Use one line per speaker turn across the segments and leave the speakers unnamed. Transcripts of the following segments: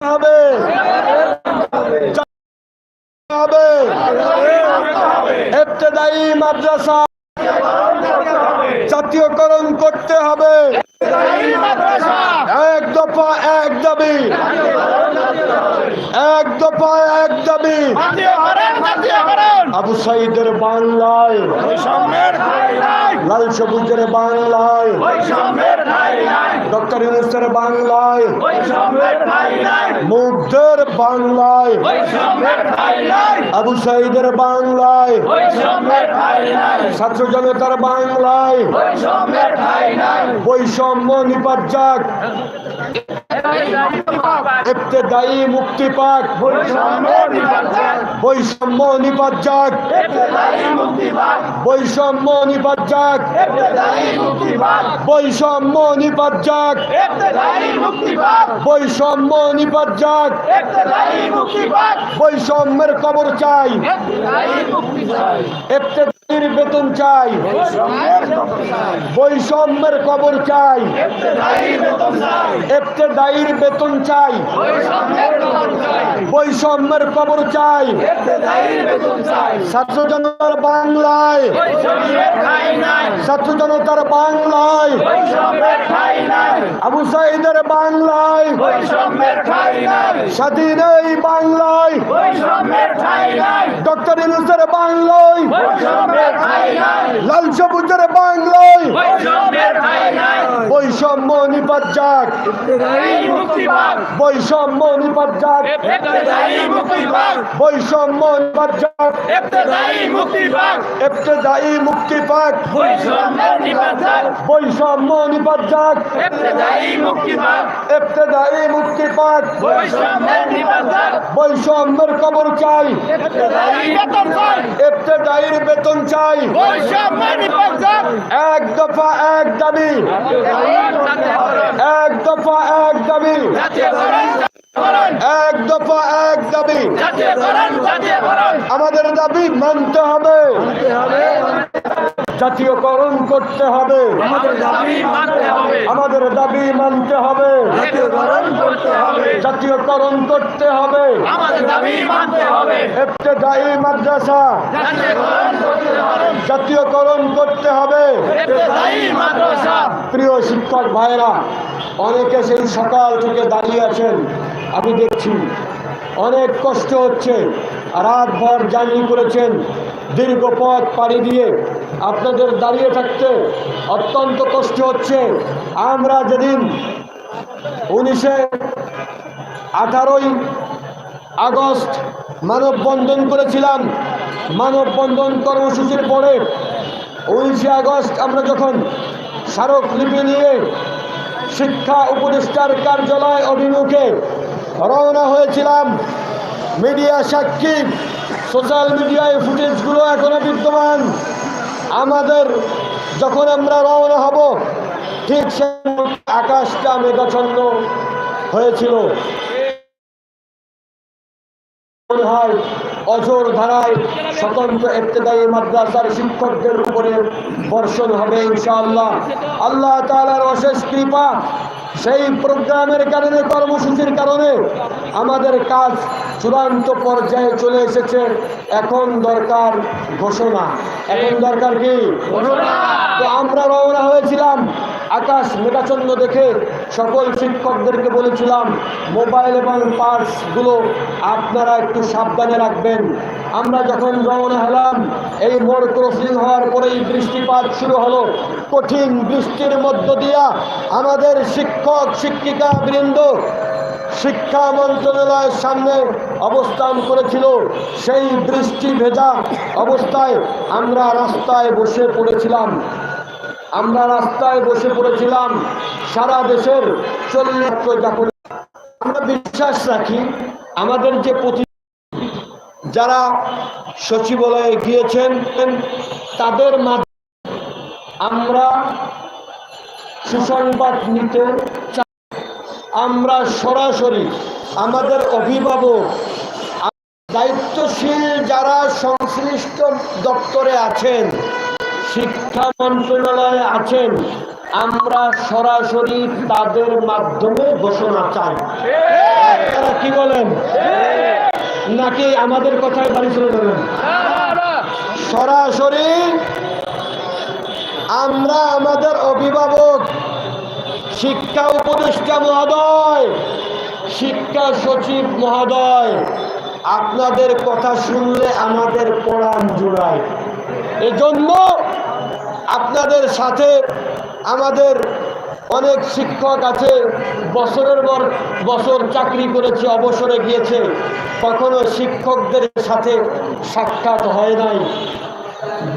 হবে। হবে। ইবতেদায়ী মাদ্রাসা জাতীয়করণ করতে হবে। এক দফা এক দাবি। এক দফা এক দাবি। আবু সাইদের বাংলায়। লাল সবুজের বাংলায়। ডক্টর ইউনুসের বাংলায়। মুগ্ধের বাংলায়। আবু সাইদের বাংলায়। ছাত্র জনতার বাংলায়। বৈষম্য নিপাত যাক। মুক্তি পাক। বৈষম্য যাক বৈষম্য নিপাত যাক বৈষম্য নিপাত যাক বৈষম্য যাক বৈষম্যের কবর চাই। বেতন চাই। বৈষম্যের কবর চাই। ইবতেদায়ীর বেতন চাই। বৈষম্যের কবর চাই। ছাত্র জনতার বাংলায়। ছাত্র জনতার বাংলায়। আবু সাইদের বাংলায়। স্বাধীন এই বাংলায়। ডক্টর ইনুসের বাংলায়। লাল সবুজের বাংলায়। বৈষম্য নিপাত যাক বৈষম্য নিপাত যাক বৈষম্য নিপাত যাক ইবতেদায়ী মুক্তি পাক। বৈষম্য নিপাত যাক ইবতেদায়ী মুক্তি পাক। বৈষম্যের কবর চাই। ইবতেদায়ীর বেতন চাই। এক দফা এক দাবি। এক দফা, এক দাবি। এক দফা, এক দাবি। আমাদের দাবি মানতে হবে। জাতীয়করণ করতে হবে। আমাদের দাবি মানতে হবে জাতীয়করণ করতে হবে। ইবতেদায়ী মাদ্রাসা। জাতীয়করণ করতে হবে। প্রিয় শিক্ষক ভাইরা অনেকে সেই সকাল থেকে দাঁড়িয়ে আছেন আমি দেখছি। অনেক কষ্ট হচ্ছে রাত ভর জার্নি করেছেন দীর্ঘ পথ পাড়ি দিয়ে আপনাদের দাঁড়িয়ে থাকতে অত্যন্ত কষ্ট হচ্ছে। আমরা যেদিন উনিশে আঠারোই আগস্ট মানববন্ধন করেছিলাম। মানববন্ধন কর্মসূচির পরে উনিশে আগস্ট আমরা যখন স্মারকলিপি নিয়ে শিক্ষা উপদেষ্টার কার্যালয় অভিমুখে রওনা হয়েছিলাম, মিডিয়া সাক্ষী, সোশ্যাল মিডিয়ায় ফুটেজগুলো এখনও বিদ্যমান। আমাদের যখন আমরা রওনা হব ঠিক সে আকাশটা মেঘাচ্ছন্ন হয়েছিল। মনে অজর ধারায় স্বতন্ত্র ইবতেদায়ী মাদ্রাসার শিক্ষকদের উপরে বর্ষণ হবে ইনশাআল্লাহ। আল্লাহ তাআলার অশেষ কৃপা, সেই প্রোগ্রামের কারণে, কর্মসূচির কারণে আমাদের কাজ চূড়ান্ত পর্যায়ে চলে এসেছে। এখন দরকার ঘোষণা। এখন দরকার কি? তো আমরা রওনা হয়েছিলাম আকাশ মেঘাচন্দ্র দেখে সকল শিক্ষকদেরকে বলেছিলাম, মোবাইল এবং পার্সগুলো আপনারা একটু সাবধানে রাখবেন। আমরা যখন রওনা হলাম, এই মোড় ক্রসিং হওয়ার পরেই বৃষ্টিপাত শুরু হলো। কঠিন বৃষ্টির মধ্য দিয়া আমাদের শিক্ষক, শিক্ষিকা বৃন্দ শিক্ষা মন্ত্রণালয়ের সামনে অবস্থান করেছিল। সেই বৃষ্টি ভেজা অবস্থায় আমরা রাস্তায় বসে পড়েছিলাম। আমরা রাস্তায় বসে পড়েছিলাম, সারা দেশের আমরা বিশ্বাস রাখি, আমাদের যে প্রতি যারা সচিবালয়ে গিয়েছেন, তাদের মাধ্যমে আমরা সুসংবাদ নিতে চাই। আমরা সরাসরি আমাদের অভিভাবক, দায়িত্বশীল যারা সংশ্লিষ্ট দপ্তরে আছেন শিক্ষা মন্ত্রণালয়ে আছেন, আমরা সরাসরি তাদের মাধ্যমে ঘোষণা চাই। তারা কি বলেন? নাকি আমাদের কথায় বাড়ি চলে যাবেন সরাসরি আমরা আমাদের অভিভাবক, শিক্ষা উপদেষ্টা মহোদয়, শিক্ষা সচিব মহোদয়, আপনাদের কথা শুনলে আমাদের পড়ান জোড়ায়। এজন্য আপনাদের সাথে আমাদের অনেক শিক্ষক আছে, বছরের পর বছর চাকরি করেছে, অবসরে গিয়েছে। কখনো শিক্ষকদের সাথে সাক্ষাৎ হয় নাই।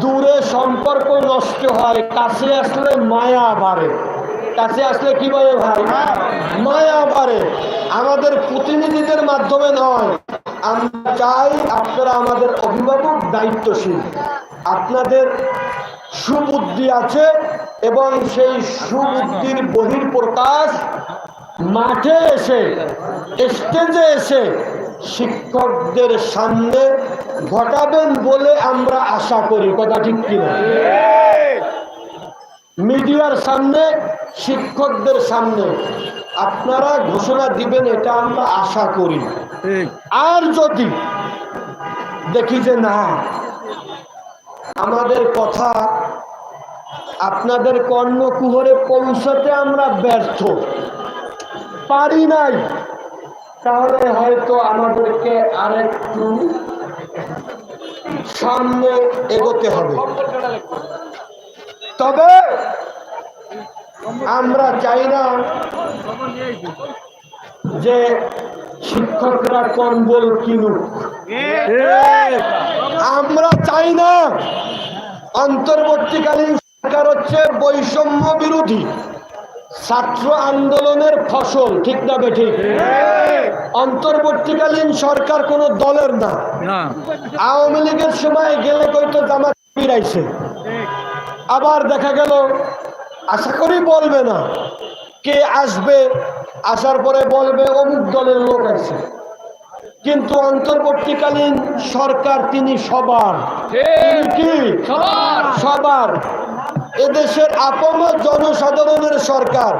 দূরে সম্পর্ক নষ্ট হয়, কাছে আসলে মায়া বাড়ে। কাছে আসলে কি বলে ভাই? মায়া বাড়ে। আমাদের প্রতিনিধিদের মাধ্যমে নয়। আমরা চাই আপনারা আমাদের অভিভাবক দায়িত্বশীল। আপনাদের সুবুদ্ধি আছে এবং সেই সুবুদ্ধির বহির প্রকাশ মাঠে এসে স্টেজে এসে শিক্ষকদের সামনে ঘটাবেন বলে আমরা আশা করি। কথা ঠিক কিনা? মিডিয়ার সামনে শিক্ষকদের সামনে আপনারা ঘোষণা দিবেন এটা আমরা আশা করি। আর যদি দেখি যে না আমাদের কথা আপনাদের কর্ণকুহরে পৌঁছাতে আমরা ব্যর্থ। পারি নাই। তাহলে হয়তো আমাদেরকে আরেকটু সামনে এগোতে হবে। তবে আমরা চাই না যে শিক্ষকরা কম্বল কিনুক। আমরা চাই না অন্তর্বর্তীকালীন সরকার হচ্ছে বৈষম্য বিরোধী ছাত্র আন্দোলনের ফসল ঠিক না বেঠিক অন্তর্বর্তীকালীন সরকার কোনো দলের না। আওয়ামী লীগের সময় গেলে কইতো জামাত ফিরাইছে। আবার দেখা গেল আশা করি বলবে না। কে আসবে আসার পরে বলবে অমুক দলের লোক আছে কিন্তু অন্তর্বর্তীকালীন সরকার তিনি সবার। কি? সবার। এদেশের আপম জনসাধারণের সরকার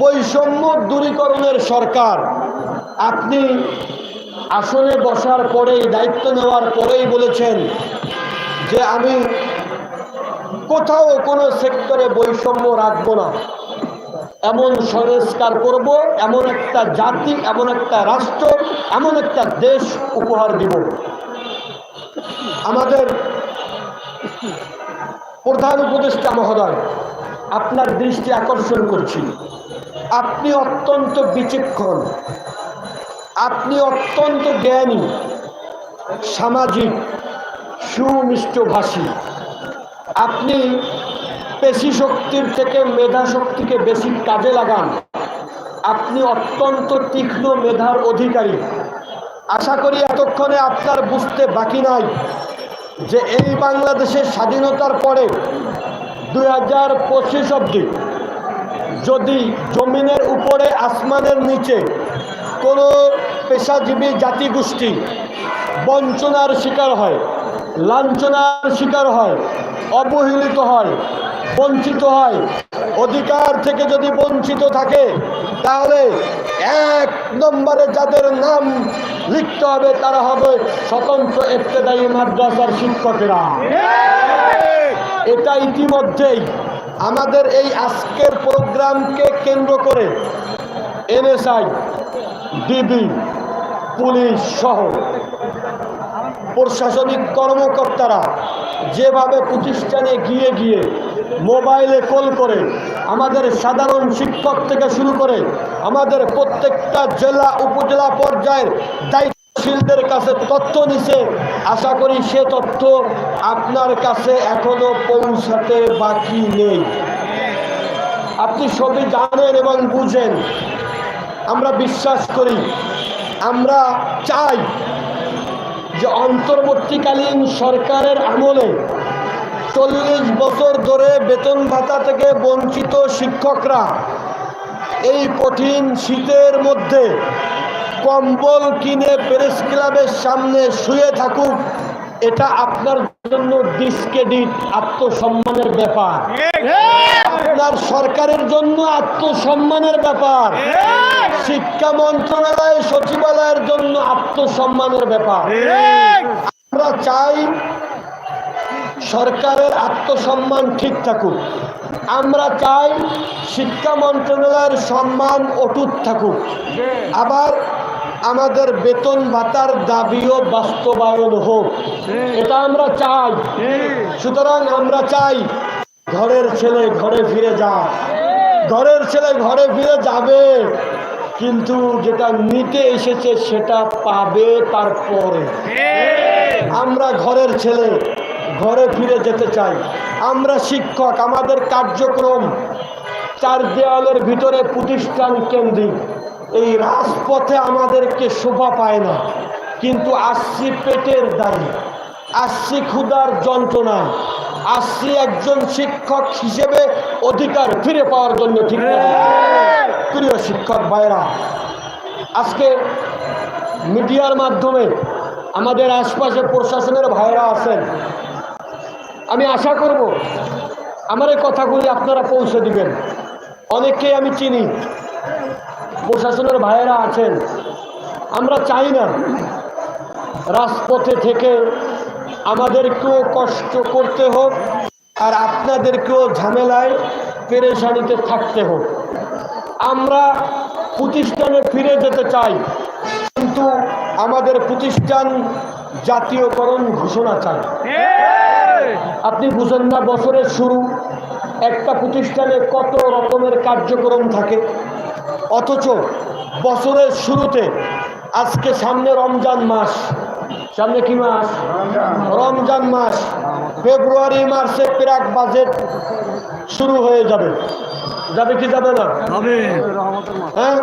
বৈষম্য দূরীকরণের সরকার। আপনি আসনে বসার পরেই দায়িত্ব নেওয়ার পরেই বলেছেন যে আমি কোথাও কোনো সেক্টরে বৈষম্য রাখব না। এমন সংস্কার করব, এমন একটা জাতি, এমন একটা রাষ্ট্র, এমন একটা দেশ উপহার দিব। আমাদের প্রধান উপদেষ্টা মহোদয়, আপনার দৃষ্টি আকর্ষণ করছি। আপনি অত্যন্ত বিচক্ষণ, আপনি অত্যন্ত জ্ঞানী, সামাজিক, সুমিষ্টভাষী। আপনি পেশি শক্তির থেকে মেধা শক্তিকে বেশি কাজে লাগান। আপনি অত্যন্ত তীক্ষ্ণ মেধার অধিকারী। আশা করি এতক্ষণে আপনার বুঝতে বাকি নাই যে এই বাংলাদেশের স্বাধীনতার পরে দুই হাজার পঁচিশ অব্দি যদি জমিনের উপরে, আসমানের নিচে কোনো পেশাজীবী জাতিগোষ্ঠী বঞ্চনার শিকার হয়, লাঞ্ছনার শিকার হয়, অবহেলিত হয় বঞ্চিত হয়। অধিকার থেকে যদি বঞ্চিত থাকে, তাহলে এক নম্বরে যাদের নাম লিখতে হবে, তারা হবে স্বতন্ত্র ইফতেদায়ী মাদ্রাসার শিক্ষকেরা। এটা ইতিমধ্যেই আমাদের এই আজকের প্রোগ্রামকে কেন্দ্র করে এনএসআই, ডিবি, পুলিশ সহ প্রশাসনিক কর্মকর্তারা যেভাবে প্রতিষ্ঠানে গিয়ে গিয়ে মোবাইলে কল করে, আমাদের সাধারণ শিক্ষক থেকে শুরু করে, আমাদের প্রত্যেকটা জেলা, উপজেলা পর্যায়ের দায়িত্বশীলদের কাছে তথ্য নিছে। আশা করি সে তথ্য আপনার কাছে এখনও পৌঁছাতে বাকি নেই। আপনি সবই জানেন এবং বুঝেন। আমরা বিশ্বাস করি, আমরা চাই যে অন্তর্বর্তীকালীন সরকারের আমলে চল্লিশ বছর ধরে বেতন ভাতা থেকে বঞ্চিত শিক্ষকরা এই কঠিন শীতের মধ্যে কম্বল কিনে প্রেস ক্লাবের সামনে শুয়ে থাকুক, এটা আপনার জন্য ডিসক্রেডিট আত্মসম্মানের ব্যাপার। আপনার সরকারের জন্য আত্মসম্মানের ব্যাপার। শিক্ষা মন্ত্রণালয়, সচিবালয়ের জন্য আত্মসম্মানের ব্যাপার। আমরা চাই সরকারের আত্মসম্মান ঠিক থাকুক। আমরা চাই শিক্ষা মন্ত্রণালয়ের সম্মান অটুট থাকুক। আবার আমাদের বেতন ভাতার দাবিও বাস্তবায়ন হোক। এটা আমরা চাই। সুতরাং আমরা চাই ঘরের ছেলে ঘরে ফিরে যা ঘরের ছেলে ঘরে ফিরে যাবে, কিন্তু যেটা নিতে এসেছে সেটা পাবে তারপরে। আমরা ঘরের ছেলে ঘরে ফিরে যেতে চাই। আমরা শিক্ষক, আমাদের কার্যক্রম চার দেওয়ালের ভিতরে প্রতিষ্ঠান কেন্দ্রিক। এই রাজপথে আমাদেরকে শোভা পায় না। কিন্তু আসছি পেটের দাঁড়িয়ে আসছি ক্ষুধার যন্ত্রণায় আসছি একজন শিক্ষক হিসেবে অধিকার ফিরে পাওয়ার জন্য ঠিক প্রিয় শিক্ষক ভাইরা আজকে মিডিয়ার মাধ্যমে আমাদের আশপাশে প্রশাসনের ভাইরা আছেন। আমি আশা করব আমার এই কথাগুলি আপনারা পৌঁছে দিবেন। অনেককেই আমি চিনি। প্রশাসনের ভাইয়েরা আছেন। আমরা চাই না রাজপথে থেকে আমাদেরকেও কষ্ট করতে হোক আর আপনাদেরকেও ঝামেলায় পেরেশানিতে থাকতে হোক। আমরা প্রতিষ্ঠানে ফিরে যেতে চাই, কিন্তু আমাদের প্রতিষ্ঠান জাতীয়করণ ঘোষণা চাই। আপনি বুঝেন না বছরের শুরু একটা প্রতিষ্ঠানে কত রকমের কার্যক্রম থাকে। অথচ বছরের শুরুতে আজকে সামনে রমজান মাস। সামনে কি মাস? রমজান মাস। ফেব্রুয়ারি মাসে প্রাক বাজেট শুরু হয়ে যাবে। যাবে কি যাবে না? হ্যাঁ?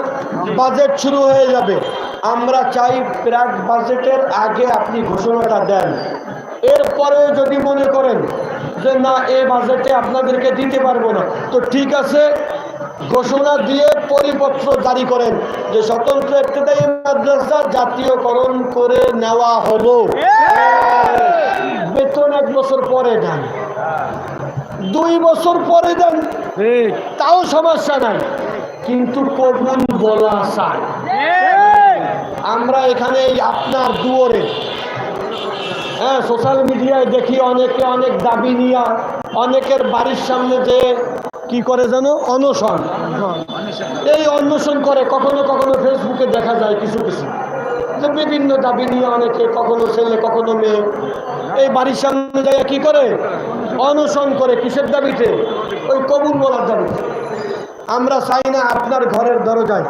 বাজেট শুরু হয়ে যাবে। আমরা চাই প্রাক বাজেটের আগে আপনি ঘোষণাটা দেন। এরপরেও যদি মনে করেন যে না, এ বাজেটে আপনাদেরকে দিতে পারব না, তো ঠিক আছে, ঘোষণা দিয়ে পরিপত্র জারি করেন যে স্বতন্ত্র ইবতেদায়ী মাদ্রাসা জাতীয়করণ করে নেওয়া হলো। বেতন এক বছর পরে দেন। দুই বছর পরে দেন। তাও সমস্যা নাই। কিন্তু কবুল বলা চাই আমরা এখানে আপনার দুয়ারে হ্যাঁ সোশ্যাল মিডিয়ায় দেখি অনেকে অনেক দাবি নিয়ে অনেকের বাড়ির সামনে যে কি করে যেন অনশন। এই অন্বেষণ করে কখনো কখনো ফেসবুকে দেখা যায় কিছু কিছু। যে বিভিন্ন দাবি নিয়ে অনেকে কখনো ছেলে কখনো মেয়ে এই বাড়ির সামনে যায় কি করে? অনশন করে কিসের দাবিতে? ওই কবুল বলার দাবিতে। আমরা চাই না আপনার ঘরের দরজায়।